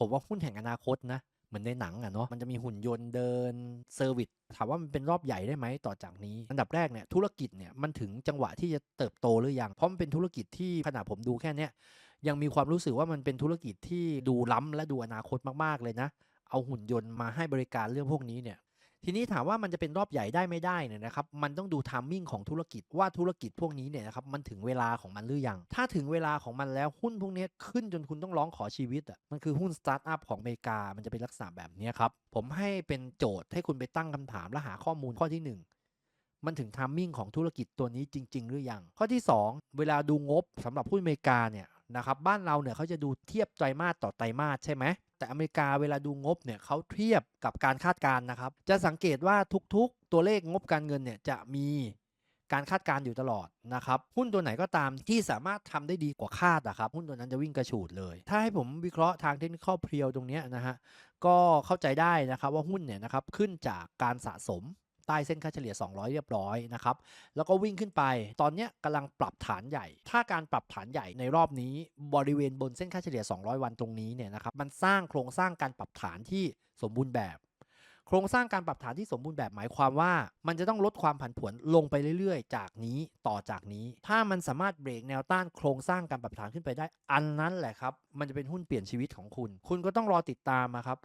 ผมว่าหุ้นแห่งอนาคตนะ เหมือนในหนังอะเนาะมันจะมีหุ่นยนต์เดินเซอร์วิสถามว่ามันเป็นรอบใหญ่ได้ไหมต่อจากนี้ อันดับแรกเนี่ยธุรกิจเนี่ยมันถึงจังหวะที่จะเติบโตหรือยังเพราะมันเป็นธุรกิจที่ขนาดผมดูแค่เนี้ยยังมีความรู้สึกว่ามันเป็นธุรกิจที่ดูล้ำและดูอนาคตมากๆเลยนะ เอาหุ่นยนต์มาให้บริการเรื่องพวกนี้เนี่ย ทีนี้ถามว่ามันจะเป็นรอบใหญ่ได้ไม่ได้เนี่ยนะครับ มันต้องดูทามมิ่งของธุรกิจว่าธุรกิจพวกนี้เนี่ยนะครับมันถึงเวลาของมันหรือยัง ถ้าถึงเวลาของมันแล้วหุ้นพวกนี้ขึ้นจนคุณต้องร้องขอชีวิตอะ มันคือหุ้นสตาร์ทอัพของอเมริกา มันจะเป็นลักษณะแบบนี้ครับ ผมให้เป็นโจทย์ให้คุณไปตั้งคำถามและหาข้อมูลข้อที่หนึ่งมันถึงทามมิ่งของธุรกิจตัวนี้จริง ๆ หรือยัง ข้อที่ 2 เวลาดูงบสำหรับหุ้นอเมริกาเนี่ย นะครับบ้านเราเนี่ยเขาจะดูเทียบไตรมาสต่อไตรมาสใช่ไหมแต่อเมริกาเวลาดูงบเนี่ยเขาเทียบกับการคาดการณ์นะครับ จะสังเกตว่าทุกๆ ตัวเลขงบการเงินเนี่ยจะมีการคาดการณ์อยู่ตลอดนะครับหุ้นตัวไหนก็ตามที่สามารถทำได้ดีกว่าคาดอะครับหุ้นตัวนั้นจะวิ่งกระฉูดเลย ถ้าให้ผมวิเคราะห์ทางเทคนิคเพียวตรงนี้นะฮะก็เข้าใจได้นะครับว่าหุ้นเนี่ยนะครับขึ้นจากการสะสม ใต้เส้นค่าเฉลี่ย 200 เรียบร้อยนะครับ แล้วก็วิ่งขึ้นไป ตอนนี้กำลังปรับฐานใหญ่ ถ้าการปรับฐานใหญ่ในรอบนี้บริเวณบนเส้นค่าเฉลี่ย 200 วันตรงนี้เนี่ยนะครับ มันสร้างโครงสร้างการปรับฐานที่สมบูรณ์แบบ โครงสร้างการปรับฐานที่สมบูรณ์แบบหมายความว่า มันจะต้องลดความผันผวนลงไปเรื่อยๆ จากนี้ต่อจากนี้ ถ้ามันสามารถเบรกแนวต้านโครงสร้างการปรับฐานขึ้นไปได้ อันนั้นแหละครับ มันจะเป็นหุ้นเปลี่ยนชีวิตของคุณ คุณก็ต้องรอติดตามนะครับ